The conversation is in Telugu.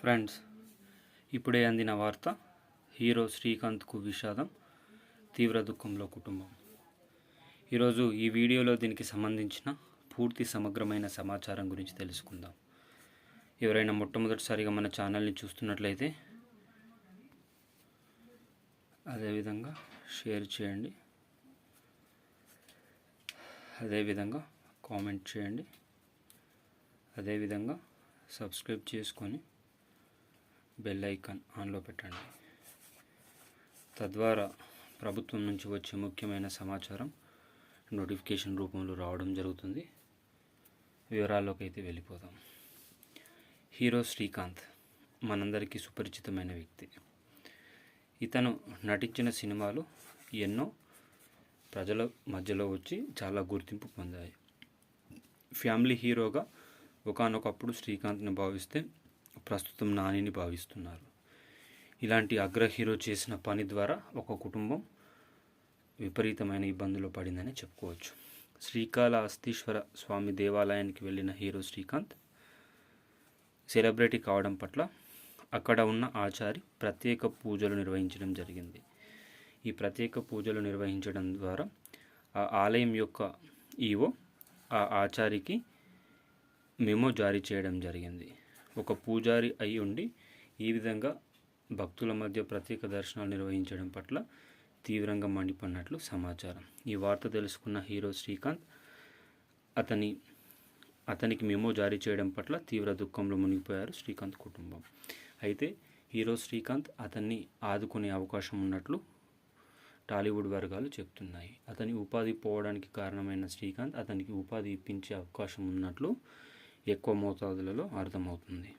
ఫ్రెండ్స్ ఇప్పుడే అందిన వార్త హీరో శ్రీకాంత్కు విషాదం తీవ్ర దుఃఖంలో కుటుంబం. ఈరోజు ఈ వీడియోలో దీనికి సంబంధించిన పూర్తి సమగ్రమైన సమాచారం గురించి తెలుసుకుందాం. ఎవరైనా మొట్టమొదటిసారిగా మన ఛానల్ని చూస్తున్నట్లయితే అదేవిధంగా షేర్ చేయండి. అదేవిధంగా కామెంట్ చేయండి. అదేవిధంగా సబ్స్క్రైబ్ చేసుకొని బెల్ ఐకాన్ ఆన్లో పెట్టండి. తద్వారా ప్రభుత్వం నుంచి వచ్చే ముఖ్యమైన సమాచారం నోటిఫికేషన్ రూపంలో రావడం జరుగుతుంది. వివరాల్లోకి అయితే వెళ్ళిపోదాం. హీరో శ్రీకాంత్ మనందరికీ సుపరిచితమైన వ్యక్తి. ఇతను నటించిన సినిమాలు ఎన్నో ప్రజల మధ్యలో వచ్చి చాలా గుర్తింపు పొందాయి. ఫ్యామిలీ హీరోగా ఒకానొకప్పుడు శ్రీకాంత్ని భావిస్తే ప్రస్తుతం నానిని భావిస్తున్నారు. ఇలాంటి అగ్ర హీరో చేసిన పని ద్వారా ఒక కుటుంబం విపరీతమైన ఇబ్బందులు పడిందని చెప్పుకోవచ్చు. శ్రీకాళహస్తీశ్వర స్వామి దేవాలయానికి వెళ్ళిన హీరో శ్రీకాంత్ సెలబ్రిటీ కావడం పట్ల అక్కడ ఉన్న ఆచారి ప్రత్యేక పూజలు నిర్వహించడం జరిగింది. ఈ ప్రత్యేక పూజలు నిర్వహించడం ద్వారా ఆ ఆలయం యొక్క ఈవో ఆ ఆచారికి మెమో జారీ చేయడం జరిగింది. ఒక పూజారి అయి ఉండి ఈ విధంగా భక్తుల మధ్య ప్రత్యేక దర్శనాలు నిర్వహించడం పట్ల తీవ్రంగా మండిపడినట్లు సమాచారం. ఈ వార్త తెలుసుకున్న హీరో శ్రీకాంత్ అతని అతనికి మెమో జారీ చేయడం పట్ల తీవ్ర దుఃఖంలో మునిగిపోయారు శ్రీకాంత్ కుటుంబం. అయితే హీరో శ్రీకాంత్ అతన్ని ఆదుకునే అవకాశం ఉన్నట్లు టాలీవుడ్ వర్గాలు చెప్తున్నాయి. అతని ఉపాధి పోవడానికి కారణమైన శ్రీకాంత్ అతనికి ఉపాధి ఇప్పించే అవకాశం ఉన్నట్లు ఎక్కువ మోతాదులలో అర్థమవుతుంది.